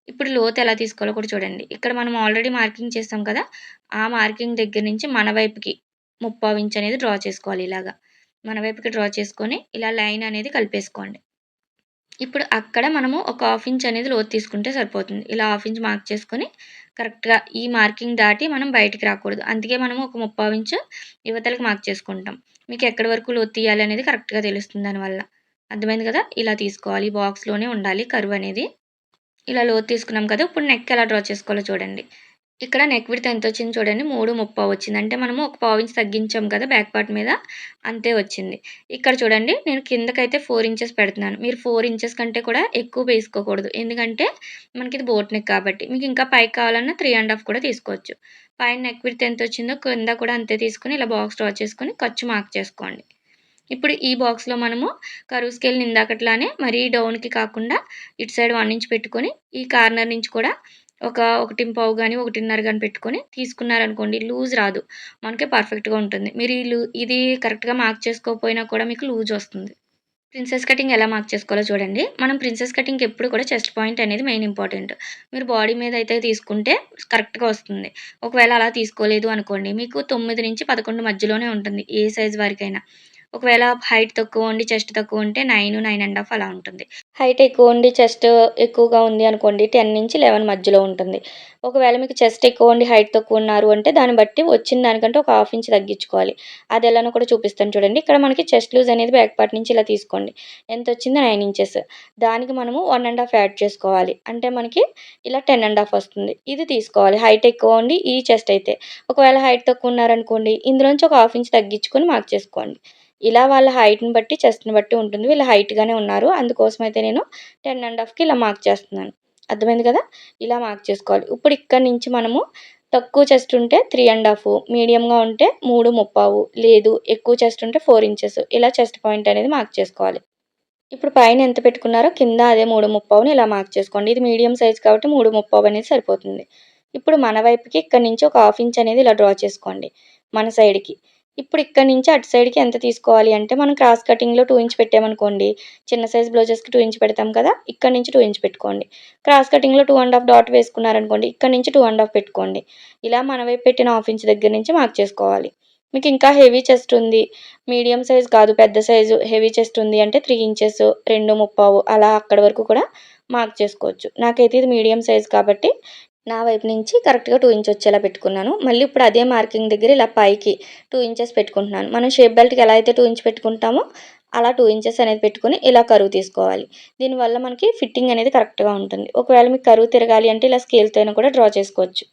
ఇప్పుడు లోతు ఎలా తీసుకోవాలో కూడా చూడండి. ఇక్కడ మనం ఆల్రెడీ మార్కింగ్ చేస్తాం కదా ఆ మార్కింగ్ దగ్గర నుంచి మన వైపుకి ముప్పావు ఇంచ్ అనేది డ్రా చేసుకోవాలి ఇలాగా. మన వైపుకి డ్రా చేసుకొని ఇలా లైన్ అనేది కలిపేసుకోండి. ఇప్పుడు అక్కడ మనము ఒక హాఫ్ ఇంచ్ అనేది లోతు తీసుకుంటే సరిపోతుంది. ఇలా హాఫ్ ఇంచ్ మార్క్ చేసుకొని కరెక్ట్గా ఈ మార్కింగ్ దాటి మనం బయటికి రాకూడదు. అందుకే మనము ఒక ముప్పావు ఇంచు యువతలకు మార్క్ చేసుకుంటాం. మీకు ఎక్కడి వరకు లోతు తీయాలి అనేది కరెక్ట్గా తెలుస్తుంది దానివల్ల అర్థమైంది కదా? ఇలా తీసుకోవాలి. బాక్స్లోనే ఉండాలి కరువు అనేది. ఇలా లోతు తీసుకున్నాం కదా? ఇప్పుడు నెక్ ఎలా డ్రా చేసుకోవాలో చూడండి. ఇక్కడ నెక్ విడత ఎంత వచ్చింది చూడండి మూడు ముప్పై వచ్చింది. అంటే మనము ఒక పావు ఇంచ్ తగ్గించాం కదా బ్యాక్ పార్ట్ మీద అంతే వచ్చింది. ఇక్కడ చూడండి నేను కిందకైతే ఫోర్ ఇంచెస్ పెడుతున్నాను. మీరు ఫోర్ ఇంచెస్ కంటే కూడా ఎక్కువ వేసుకోకూడదు. ఎందుకంటే మనకి ఇది బోట్ నెక్ కాబట్టి. మీకు ఇంకా పైకి కావాలన్నా త్రీ అండ్ హాఫ్ కూడా తీసుకోవచ్చు. పైన నెక్ విడత ఎంత వచ్చిందో కింద కూడా అంతే తీసుకొని ఇలా బాక్స్ డ్రా చేసుకొని ఖర్చు మార్క్ చేసుకోండి. ఇప్పుడు ఈ బాక్స్లో మనము కరువు స్కేల్ ఇందాకట్లానే మరీ డౌన్కి కాకుండా ఇటు సైడ్ వన్ ఇంచ్ పెట్టుకొని ఈ కార్నర్ నుంచి కూడా ఒక ఒకటి పావు కానీ ఒకటిన్నర కానీ పెట్టుకొని తీసుకున్నారనుకోండి లూజ్ రాదు. మనకి పర్ఫెక్ట్గా ఉంటుంది. మీరు ఈ లూ ఇది కరెక్ట్గా మార్క్ చేసుకోకపోయినా కూడా మీకు లూజ్ వస్తుంది. ప్రిన్సెస్ కటింగ్ ఎలా మార్క్ చేసుకోవాలో చూడండి. మనం ప్రిన్సెస్ కటింగ్ ఎప్పుడు కూడా చెస్ట్ పాయింట్ అనేది మెయిన్ ఇంపార్టెంట్ మీరు బాడీ మీద అయితే తీసుకుంటే కరెక్ట్గా వస్తుంది. ఒకవేళ అలా తీసుకోలేదు అనుకోండి మీకు తొమ్మిది నుంచి పదకొండు మధ్యలోనే ఉంటుంది ఏ సైజ్ వారికైనా. ఒకవేళ హైట్ తక్కువ ఉండి చెస్ట్ తక్కువ ఉంటే నైన్ నైన్ అండ్ హాఫ్ అలా ఉంటుంది. హైట్ ఎక్కువ ఉండి చెస్ట్ ఎక్కువగా ఉంది అనుకోండి టెన్ నుంచి లెవెన్ మధ్యలో ఉంటుంది. ఒకవేళ మీకు చెస్ట్ ఎక్కువ ఉండి హైట్ తక్కువ ఉన్నారు అంటే దాన్ని బట్టి వచ్చిన దానికంటే ఒక హాఫ్ ఇంచ్ తగ్గించుకోవాలి. అది ఎలానో కూడా చూపిస్తాను చూడండి. ఇక్కడ మనకి చెస్ట్ లూజ్ అనేది బ్యాక్ పార్ట్ నుంచి ఇలా తీసుకోండి. ఎంత వచ్చింది? నైన్ ఇంచెస్ దానికి మనము వన్ అండ్ హాఫ్ యాడ్ చేసుకోవాలి. అంటే మనకి ఇలా టెన్ అండ్ హాఫ్ వస్తుంది. ఇది తీసుకోవాలి. హైట్ ఎక్కువ ఉండి ఈ చెస్ట్ అయితే. ఒకవేళ హైట్ తక్కువ ఉన్నారనుకోండి ఇందులోంచి ఒక హాఫ్ ఇంచ్ తగ్గించుకొని మార్క్ చేసుకోండి. ఇలా వాళ్ళ హైట్ని బట్టి చెస్ట్ని బట్టి ఉంటుంది. వీళ్ళు హైట్గానే ఉన్నారు. అందుకోసం అయితే నేను టెన్ అండ్ హాఫ్కి ఇలా మార్క్ చేస్తున్నాను. అర్థమైంది కదా? ఇలా మార్క్ చేసుకోవాలి. ఇప్పుడు ఇక్కడ నుంచి మనము తక్కువ చెస్ట్ ఉంటే త్రీ అండ్ హాఫ్ మీడియంగా ఉంటే మూడు ముప్పావు లేదు ఎక్కువ చెస్ట్ ఉంటే ఫోర్ ఇంచెస్ ఇలా చెస్ట్ పాయింట్ అనేది మార్క్ చేసుకోవాలి. ఇప్పుడు పైన ఎంత పెట్టుకున్నారో కింద అదే మూడు ముప్పావుని ఇలా మార్క్ చేసుకోండి. ఇది మీడియం సైజ్ కాబట్టి మూడు ముప్పావు అనేది సరిపోతుంది. ఇప్పుడు మన వైపుకి ఇక్కడ నుంచి ఒక హాఫ్ ఇంచ్ అనేది ఇలా డ్రా చేసుకోండి. మన సైడ్కి ఇప్పుడు ఇక్కడ నుంచి అటు సైడ్కి ఎంత తీసుకోవాలి అంటే మనం క్రాస్ కటింగ్లో టూ ఇంచ్ పెట్టామనుకోండి చిన్న సైజ్ బ్లౌజెస్కి టూ ఇంచ్ పెడతాం కదా ఇక్కడ నుంచి టూ ఇంచ్ పెట్టుకోండి. క్రాస్ కటింగ్లో టూ అండ్ హాఫ్ డాట్ వేసుకున్నారనుకోండి ఇక్కడ నుంచి టూ అండ్ హాఫ్ పెట్టుకోండి. ఇలా మన వైపు పెట్టిన హాఫ్ ఇంచ్ దగ్గర నుంచి మార్క్ చేసుకోవాలి. మీకు ఇంకా హెవీ చెస్ట్ ఉంది. మీడియం సైజ్ కాదు పెద్ద సైజు హెవీ చెస్ట్ ఉంది అంటే త్రీ ఇంచెస్ రెండు ముప్పావు అలా అక్కడ వరకు కూడా మార్క్ చేసుకోవచ్చు. నాకైతే ఇది మీడియం సైజ్ కాబట్టి నా వైపు నుంచి కరెక్ట్గా టూ ఇంచ్ వచ్చేలా పెట్టుకున్నాను. మళ్ళీ ఇప్పుడు అదే మార్కింగ్ దగ్గర ఇలా పైకి టూ ఇంచెస్ పెట్టుకుంటున్నాను. మనం షేప్ బెల్ట్కి ఎలా అయితే టూ ఇంచ్ పెట్టుకుంటామో అలా టూ ఇంచెస్ అనేది పెట్టుకుని ఇలా కరువు తీసుకోవాలి. దీనివల్ల మనకి ఫిట్టింగ్ అనేది కరెక్ట్గా ఉంటుంది. ఒకవేళ మీకు కరువు తిరగాలి అంటే ఇలా స్కేల్తో కూడా డ్రా చేసుకోవచ్చు.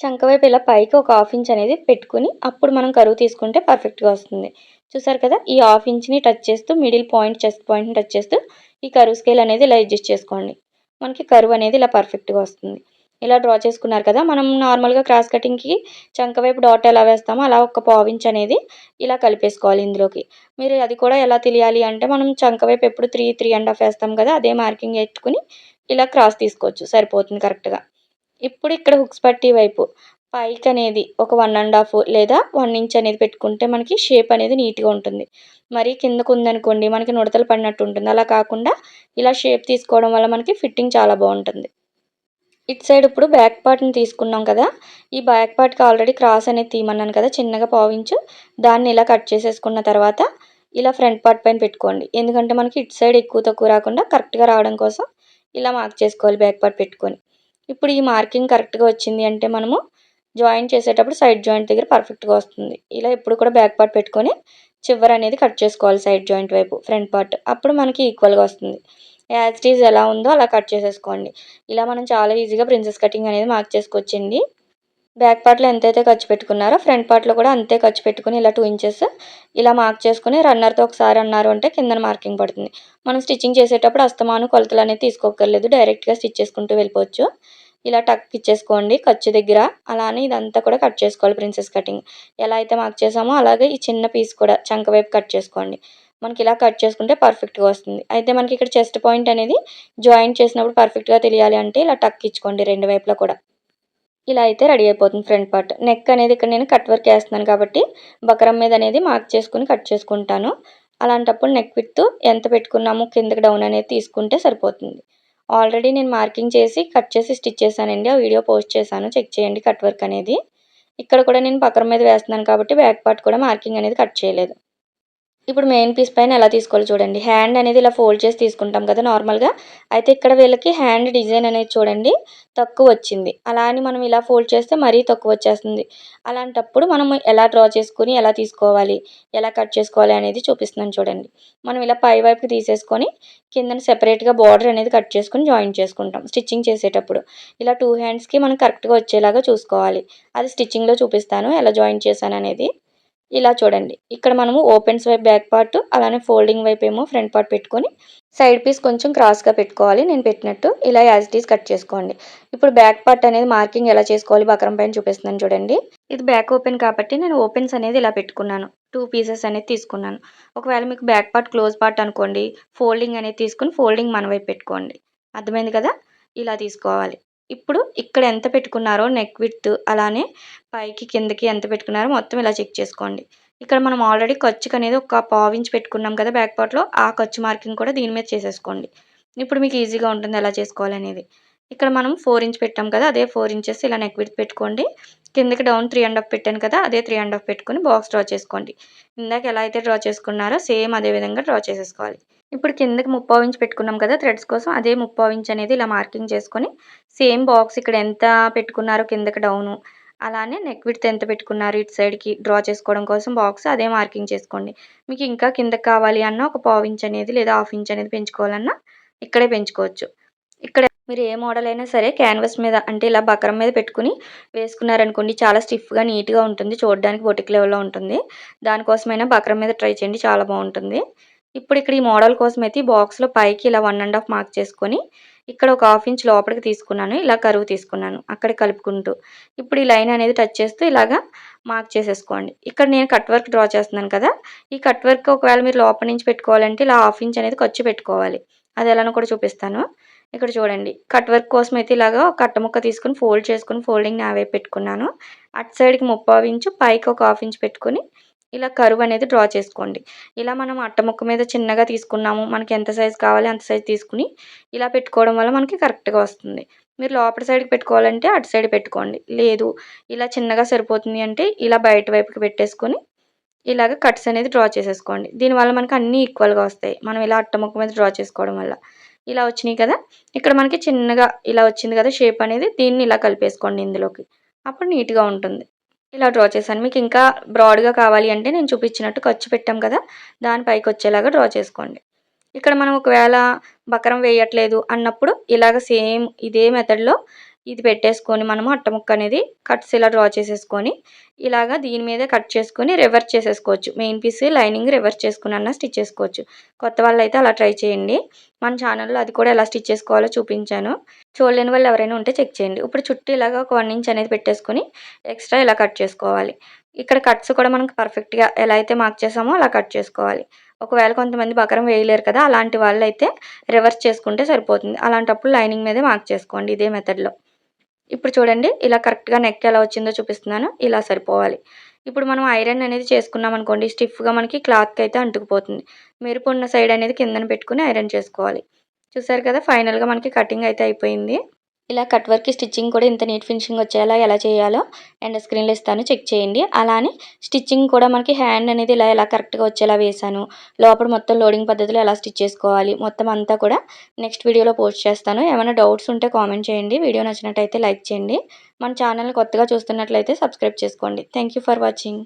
చంక వైపు ఇలా పైకి ఒక హాఫ్ ఇంచ్ అనేది పెట్టుకుని అప్పుడు మనం కరువు తీసుకుంటే పర్ఫెక్ట్గా వస్తుంది. చూసారు కదా? ఈ హాఫ్ ఇంచ్ని టచ్ చేస్తూ మిడిల్ పాయింట్ చెస్ట్ పాయింట్ని టచ్ చేస్తూ ఈ కరువు స్కేల్ అనేది ఇలా అడ్జస్ట్ చేసుకోండి. మనకి కరువు అనేది ఇలా పర్ఫెక్ట్గా వస్తుంది. ఇలా డ్రా చేసుకున్నారు కదా. మనం నార్మల్గా క్రాస్ కటింగ్కి చంక వైపు డాట్ ఎలా వేస్తామో అలా ఒక పావించ్ అనేది ఇలా కలిపేసుకోవాలి ఇందులోకి. మీరు అది కూడా ఎలా తెలియాలి అంటే మనం చంక వైపు ఎప్పుడు త్రీ త్రీ అండ్ హాఫ్ వేస్తాం కదా అదే మార్కింగ్ పెట్టుకుని ఇలా క్రాస్ తీసుకోవచ్చు. సరిపోతుంది కరెక్ట్గా ఇప్పుడు ఇక్కడ హుక్స్ పట్టి వైపు పైకి అనేది ఒక వన్ అండ్ హాఫ్ లేదా వన్ ఇంచ్ అనేది పెట్టుకుంటే మనకి షేప్ అనేది నీట్గా ఉంటుంది. మరి కిందకు ఉందనుకోండి మనకి నుడతలు పడినట్టు ఉంటుంది. అలా కాకుండా ఇలా షేప్ తీసుకోవడం వల్ల మనకి ఫిట్టింగ్ చాలా బాగుంటుంది. ఇటు సైడ్ ఇప్పుడు బ్యాక్ పార్ట్ని తీసుకున్నాం కదా. ఈ బ్యాక్ పార్ట్కి ఆల్రెడీ క్రాస్ అనేది తీయమన్నాను కదా చిన్నగా పావించు. దాన్ని ఇలా కట్ చేసేసుకున్న తర్వాత ఇలా ఫ్రంట్ పార్ట్ పైన పెట్టుకోండి. ఎందుకంటే మనకి ఇటు సైడ్ ఎక్కువ తక్కువ రాకుండా కరెక్ట్గా రావడం కోసం ఇలా మార్క్ చేసుకోవాలి బ్యాక్ పార్ట్ పెట్టుకొని. ఇప్పుడు ఈ మార్కింగ్ కరెక్ట్గా వచ్చింది అంటే మనము జాయింట్ చేసేటప్పుడు సైడ్ జాయింట్ దగ్గర పర్ఫెక్ట్గా వస్తుంది. ఇలా ఎప్పుడు కూడా బ్యాక్ పార్ట్ పెట్టుకొని చివరి అనేది కట్ చేసుకోవాలి సైడ్ జాయింట్ వైపు ఫ్రంట్ పార్ట్. అప్పుడు మనకి ఈక్వల్గా వస్తుంది. యాజ్ ఈజ్ ఎలా ఉందో అలా కట్ చేసేసుకోండి. ఇలా మనం చాలా ఈజీగా ప్రిన్సెస్ కటింగ్ అనేది మార్క్ చేసుకోవచ్చండి బ్యాక్ పార్ట్లో ఎంతైతే ఖర్చు పెట్టుకున్నారో ఫ్రంట్ పార్ట్లో కూడా అంతే ఖర్చు పెట్టుకుని ఇలా టూ ఇంచెస్ ఇలా మార్క్ చేసుకుని రన్నర్తో ఒకసారి అన్నారు అంటే కింద మార్కింగ్ పడుతుంది. మనం స్టిచ్చింగ్ చేసేటప్పుడు అస్తమాను కొలతలు అనేది తీసుకోకర్లేదు డైరెక్ట్గా స్టిచ్ చేసుకుంటూ వెళ్ళిపోవచ్చు. ఇలా టక్ ఇచ్చేసుకోండి ఖర్చు దగ్గర. అలానే ఇదంతా కూడా కట్ చేసుకోవాలి ప్రిన్సెస్ కటింగ్. ఎలా అయితే మార్క్ చేసామో అలాగే ఈ చిన్న పీస్ కూడా చంక వైపు కట్ చేసుకోండి. మనకి ఇలా కట్ చేసుకుంటే పర్ఫెక్ట్గా వస్తుంది. అయితే మనకి ఇక్కడ చెస్ట్ పాయింట్ అనేది జాయింట్ చేసినప్పుడు పర్ఫెక్ట్గా తెలియాలి అంటే ఇలా టక్ ఇచ్చుకోండి రెండు వైపులా కూడా. ఇలా అయితే రెడీ అయిపోతుంది ఫ్రంట్ పార్ట్ నెక్ అనేది ఇక్కడ నేను కట్ వర్క్ వేస్తున్నాను కాబట్టి బకరం మీద అనేది మార్క్ చేసుకుని కట్ చేసుకుంటాను. అలాంటప్పుడు నెక్ విత్ ఎంత పెట్టుకున్నాము కిందకి డౌన్ అనేది తీసుకుంటే సరిపోతుంది. ఆల్రెడీ నేను మార్కింగ్ చేసి కట్ చేసి స్టిచ్ చేశానండి. ఆ వీడియో పోస్ట్ చేశాను. చెక్ చేయండి కట్ వర్క్ అనేది. ఇక్కడ కూడా నేను బకరం మీద వేస్తున్నాను కాబట్టి బ్యాక్ పార్ట్ కూడా మార్కింగ్ అనేది కట్ చేయలేదు. ఇప్పుడు మెయిన్ పీస్ పైన ఎలా తీసుకోవాలో చూడండి. హ్యాండ్ అనేది ఇలా ఫోల్డ్ చేసి తీసుకుంటాం కదా నార్మల్గా అయితే ఇక్కడ వీళ్ళకి హ్యాండ్ డిజైన్ అనేది చూడండి తక్కువ వచ్చింది. అలా అని మనం ఇలా ఫోల్డ్ చేస్తే మరీ తక్కువ వచ్చేస్తుంది. అలాంటప్పుడు మనం ఎలా డ్రా చేసుకుని ఎలా తీసుకోవాలి ఎలా కట్ చేసుకోవాలి అనేది చూపిస్తున్నాను చూడండి. మనం ఇలా పై వైపుకి తీసేసుకొని కింద సెపరేట్గా బార్డర్ అనేది కట్ చేసుకుని జాయిన్ చేసుకుంటాం స్టిచ్చింగ్ చేసేటప్పుడు. ఇలా టూ హ్యాండ్స్కి మనం కరెక్ట్గా వచ్చేలాగా చూసుకోవాలి. అది స్టిచ్చింగ్లో చూపిస్తాను ఎలా జాయిన్ చేశాను అనేది. ఇలా చూడండి. ఇక్కడ మనము ఓపెన్స్ వైపు బ్యాక్ పార్ట్ అలానే ఫోల్డింగ్ వైపు ఏమో ఫ్రంట్ పార్ట్ పెట్టుకొని సైడ్ పీస్ కొంచెం క్రాస్గా పెట్టుకోవాలి. నేను పెట్టినట్టు ఇలా యాజ్ ఇట్ ఈస్ కట్ చేసుకోండి. ఇప్పుడు బ్యాక్ పార్ట్ అనేది మార్కింగ్ ఎలా చేసుకోవాలి బకరం పైన చూపిస్తున్నాను చూడండి. ఇది బ్యాక్ ఓపెన్ కాబట్టి నేను ఓపెన్స్ అనేది ఇలా పెట్టుకున్నాను. టూ పీసెస్ అనేది తీసుకున్నాను. ఒకవేళ మీకు బ్యాక్ పార్ట్ క్లోజ్ పార్ట్ అనుకోండి ఫోల్డింగ్ అనేది తీసుకుని ఫోల్డింగ్ మన వైపు పెట్టుకోండి. అర్థమైంది కదా? ఇలా తీసుకోవాలి. ఇప్పుడు ఇక్కడ ఎంత పెట్టుకున్నారో నెక్ విత్ అలానే పైకి కిందకి ఎంత పెట్టుకున్నారో మొత్తం ఇలా చెక్ చేసుకోండి. ఇక్కడ మనం ఆల్రెడీ ఖర్చుకు అనేది ఒక పావు పెట్టుకున్నాం కదా బ్యాక్ పార్ట్లో ఆ ఖర్చు మార్కింగ్ కూడా దీని మీద చేసేసుకోండి. ఇప్పుడు మీకు ఈజీగా ఉంటుంది ఎలా చేసుకోవాలనేది ఇక్కడ మనం ఫోర్ ఇంచ్ పెట్టాం కదా అదే ఫోర్ ఇంచెస్ ఇలా నెక్ విత్ పెట్టుకోండి. కిందకి డౌన్ త్రీ అండ్ హాఫ్ పెట్టాను కదా అదే త్రీ అండ్ హాఫ్ పెట్టుకుని బాక్స్ డ్రా చేసుకోండి. ఇందాక ఎలా అయితే డ్రా చేసుకున్నారో సేమ్ అదే విధంగా డ్రా చేసేసుకోవాలి. ఇప్పుడు కిందకి ముప్పావు ఇంచ్ పెట్టుకున్నాం కదా థ్రెడ్స్ కోసం అదే ముప్పావు ఇంచ్ అనేది ఇలా మార్కింగ్ చేసుకొని సేమ్ బాక్స్ ఇక్కడ ఎంత పెట్టుకున్నారో కిందకి డౌను. అలానే నెక్ విడ్త్ ఎంత పెట్టుకున్నారు ఇటు సైడ్కి డ్రా చేసుకోవడం కోసం బాక్స్ అదే మార్కింగ్ చేసుకోండి. మీకు ఇంకా కిందకి కావాలి అన్న ఒక పావు ఇంచ్ అనేది లేదా హాఫ్ ఇంచ్ అనేది పెంచుకోవాలన్నా ఇక్కడే పెంచుకోవచ్చు. ఇక్కడ మీరు ఏ మోడల్ అయినా సరే క్యాన్వాస్ మీద అంటే ఇలా బకరం మీద పెట్టుకుని వేసుకున్నారనుకోండి చాలా స్టిఫ్గా నీట్గా ఉంటుంది. చూడడానికి బొటిక్ లెవెల్లో ఉంటుంది. దానికోసమైనా బకరం మీద ట్రై చేయండి చాలా బాగుంటుంది. ఇప్పుడు ఇక్కడ ఈ మోడల్ కోసం అయితే ఈ బాక్స్లో పైకి ఇలా వన్ అండ్ హాఫ్ మార్క్ చేసుకొని ఇక్కడ ఒక హాఫ్ ఇంచ్ లోపలికి తీసుకున్నాను. ఇలా కరువు తీసుకున్నాను. అక్కడ కలుపుకుంటూ. ఇప్పుడు ఈ లైన్ అనేది టచ్ చేస్తూ ఇలాగా మార్క్ చేసేసుకోండి. ఇక్కడ నేను కట్ వర్క్ డ్రా చేస్తున్నాను కదా. ఈ కట్ వర్క్ ఒకవేళ మీరు లోపల నుంచి పెట్టుకోవాలంటే ఇలా హాఫ్ ఇంచ్ అనేది ఖర్చు పెట్టుకోవాలి. అది ఎలానో కూడా చూపిస్తాను. ఇక్కడ చూడండి. కట్ వర్క్ కోసం అయితే ఇలాగా కట్ట ముక్క తీసుకుని ఫోల్డ్ చేసుకుని ఫోల్డింగ్ నా వైపు పెట్టుకున్నాను. అటు సైడ్కి ముప్పావు ఇంచు పైకి ఒక హాఫ్ ఇంచ్ పెట్టుకుని ఇలా కరువు అనేది డ్రా చేసుకోండి. ఇలా మనం అట్ట ముక్క మీద చిన్నగా తీసుకున్నాము మనకి ఎంత సైజు కావాలి అంత సైజు తీసుకుని ఇలా పెట్టుకోవడం వల్ల మనకి కరెక్ట్గా వస్తుంది. మీరు లోపల సైడ్కి పెట్టుకోవాలంటే అటు సైడ్ పెట్టుకోండి. లేదు ఇలా చిన్నగా సరిపోతుంది అంటే ఇలా బయట వైపుకి పెట్టేసుకొని ఇలాగ కట్స్ అనేది డ్రా చేసేసుకోండి. దీనివల్ల మనకి అన్నీ ఈక్వల్గా వస్తాయి. మనం ఇలా అట్ట ముక్క మీద డ్రా చేసుకోవడం వల్ల. ఇలా వచ్చినాయి కదా? ఇక్కడ మనకి చిన్నగా ఇలా వచ్చింది కదా షేప్ అనేది దీన్ని ఇలా కలిపేసుకోండి ఇందులోకి. అప్పుడు నీట్గా ఉంటుంది. ఇలా డ్రా చేశాను. మీకు ఇంకా బ్రాడ్గా కావాలి అంటే నేను చూపించినట్టు ఖర్చు పెట్టాం కదా దాని పైకి వచ్చేలాగా డ్రా చేసుకోండి. ఇక్కడ మనం ఒకవేళ బకరం వేయట్లేదు అన్నప్పుడు ఇలాగ సేమ్ ఇదే మెథడ్లో ఇది పెట్టేసుకొని మనము అట్టముక్క అనేది కట్స్ ఇలా డ్రా చేసేసుకొని ఇలాగా దీని మీద కట్ చేసుకొని రివర్స్ చేసేసుకోవచ్చు. మెయిన్ పీస్ లైనింగ్ రివర్స్ చేసుకుని అన్న స్టిచ్ చేసుకోవచ్చు. కొత్త వాళ్ళు అయితే అలా ట్రై చేయండి. మన ఛానల్లో అది కూడా ఎలా స్టిచ్ చేసుకోవాలో చూపించాను. చూడలేని వాళ్ళు ఎవరైనా ఉంటే చెక్ చేయండి. ఇప్పుడు చుట్టూ ఇలాగ ఒక వన్ ఇంచ్ అనేది పెట్టేసుకొని ఎక్స్ట్రా ఇలా కట్ చేసుకోవాలి. ఇక్కడ కట్స్ కూడా మనకు పర్ఫెక్ట్గా ఎలా అయితే మార్క్ చేసామో అలా కట్ చేసుకోవాలి. ఒకవేళ కొంతమంది బకరం వేయలేరు కదా అలాంటి వాళ్ళు అయితే రివర్స్ చేసుకుంటే సరిపోతుంది. అలాంటప్పుడు లైనింగ్ మీదే మార్క్ చేసుకోండి ఇదే మెథడ్లో ఇప్పుడు చూడండి ఇలా కరెక్ట్గా నెక్ ఎలా వచ్చిందో చూపిస్తున్నాను. ఇలా సరిపోవాలి. ఇప్పుడు మనం ఐరన్ అనేది చేసుకున్నాం అనుకోండి స్టిఫ్గా మనకి క్లాత్కి అయితే అంటుకుపోతుంది. మెరుపు ఉన్న సైడ్ అనేది కిందన పెట్టుకుని ఐరన్ చేసుకోవాలి. చూసారు కదా ఫైనల్గా మనకి కటింగ్ అయితే అయిపోయింది. ఇలా కట్ వర్క్ స్టిచ్చింగ్ కూడా ఇంత నీట్ ఫినిషింగ్ వచ్చేలా ఎలా చేయాలో అండ్ స్క్రీన్లో ఇస్తాను చెక్ చేయండి. అలానే స్టిచ్చింగ్ కూడా మనకి హ్యాండ్ అనేది ఇలా ఎలా కరెక్ట్గా వచ్చేలా వేసాను లోపల మొత్తం లోడింగ్ పద్ధతిలో ఎలా స్టిచ్ చేసుకోవాలి మొత్తం అంతా కూడా నెక్స్ట్ వీడియోలో పోస్ట్ చేస్తాను. ఏమైనా డౌట్స్ ఉంటే కామెంట్ చేయండి. వీడియో నచ్చినట్టయితే లైక్ చేయండి. మన ఛానల్ కొత్తగా చూస్తున్నట్లయితే సబ్స్క్రైబ్ చేసుకోండి. Thank for watching